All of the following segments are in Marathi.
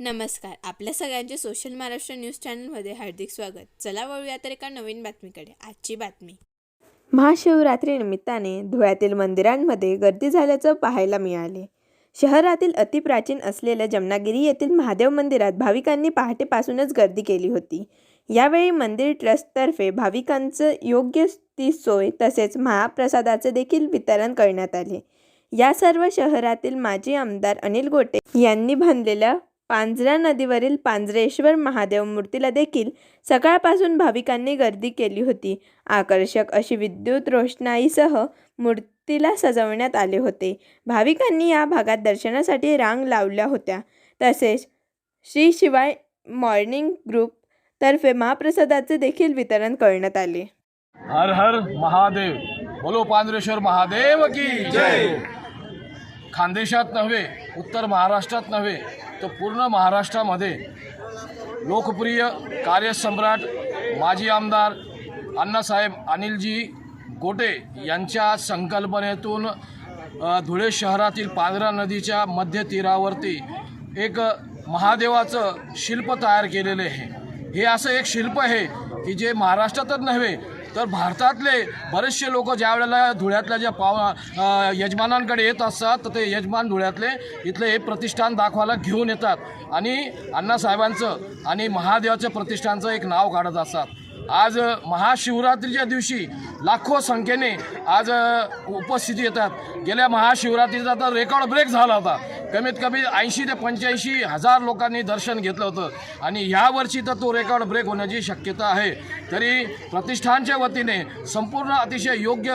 नमस्कार. आपल्या सगळ्यांचे सोशल महाराष्ट्र न्यूज चॅनलमध्ये हार्दिक स्वागत. चला वळूया तर एका नवीन बातमीकडे. आजची बातमी. महाशिवरात्री निमित्ताने धुळ्यातील मंदिरांमध्ये गर्दी झाल्याचं पाहायला मिळाले. शहरातील अतिप्राचीन असलेल्या जमनागिरी येथील महादेव मंदिरात भाविकांनी पहाटेपासूनच गर्दी केली होती. यावेळी मंदिर ट्रस्टतर्फे भाविकांचं योग्य ती सोय तसेच महाप्रसादाचे देखील वितरण करण्यात आले. या सर्व शहरातील माजी आमदार अनिल गोटे यांनी बांधलेल्या पांजरा नदीवरील पांजरेश्वर महादेव मूर्तीला देखील सकाळपासून भाविकांनी गर्दी केली होती. आकर्षक अशी विद्युत रोषणाईसह मूर्तीला सजवण्यात आले होते. भाविकांनी या भागात दर्शनासाठी रांग लावल्या होत्या. तसेच श्री शिवाय मॉर्निंग ग्रुप तर्फे महाप्रसादाचे देखील वितरण करण्यात आले. हर हर महादेव. बोलो पांढरेश्वर महादेव की जय. खानदेशात नव्हे उत्तर महाराष्ट्रात नव्हे तर पूर्ण महाराष्ट्रामध्ये लोकप्रिय कार्यसम्राट माजी आमदार अण्णासाहेब अनिलजी गोटे यांच्या संकल्पनेतून धुळे शहरातील पांढरा नदीच्या मध्य तीरावरती एक महादेवाचं शिल्प तयार केलेले आहे. हे असं एक शिल्प आहे की जे महाराष्ट्रातच नव्हे तर भारतातले बरेचसे लोक ज्या वेळेला धुळ्यातल्या ज्या पाव यजमानांकडे येत असतात तर ते यजमान धुळ्यातले इथले हे प्रतिष्ठान दाखवायला घेऊन येतात. आणि अण्णासाहेबांचं आणि महादेवाचं प्रतिष्ठानचं एक नाव काढत असतात. आज महाशिवरात्रीच्या दिवशी लाखो संख्येने आज उपस्थिती येतात. गेल्या महाशिवरात्रीचा तर रेकॉर्ड ब्रेक झाला होता. कमीत कमी ऐंशी ते पंच्याऐंशी हजार लोकांनी दर्शन घेतलं होतं. आणि ह्यावर्षी तर तो रेकॉर्ड ब्रेक होण्याची शक्यता आहे. तरी प्रतिष्ठानच्या वतीने संपूर्ण अतिशय योग्य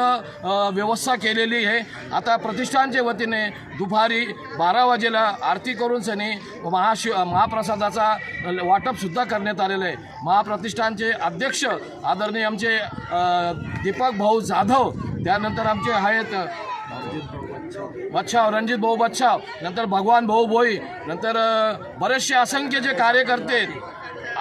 व्यवस्था केलेली आहे. आता प्रतिष्ठानच्या वतीने दुपारी बारा वाजेला आरती करून सनी महाशिव महाप्रसादाचा वाटपसुद्धा करण्यात आलेलं आहे. महाप्रतिष्ठानचे अध्यक्ष आदरणीय आमचे दीपक भाऊ जाधव त्यानंतर आमचे आहेत बच्छाव रणजित भाऊ बच्छाव नंतर भगवान भाऊ भोई नंतर बरेचसे असंख्य जे कार्यकर्ते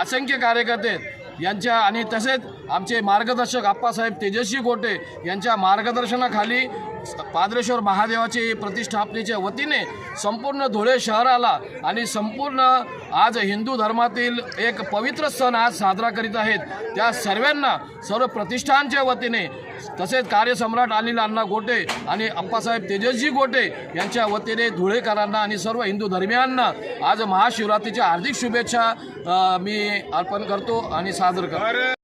असंख्य कार्यकर्ते यांच्या आणि तसेच आमचे मार्गदर्शक आप्पासाहेब तेजस्वी गोटे यांच्या मार्गदर्शनाखाली पाद्रेश्वर महादेवाची प्रतिष्ठापनेच्या वतीने संपूर्ण धुळे शहराला आणि संपूर्ण आज हिंदू धर्मातील एक पवित्र सण आज साजरा करीत आहेत. त्या सर्वांना सर्व प्रतिष्ठानच्या वतीने तसेच कार्यसम्राट अनिल अण्णा गोटे आणि अप्पासाहेब तेजस्वी गोटे यांच्या वतीने धुळेकरांना आणि सर्व हिंदू धर्मियांना आज महाशिवरात्रीच्या हार्दिक शुभेच्छा मी अर्पण करतो आणि सादर करतो.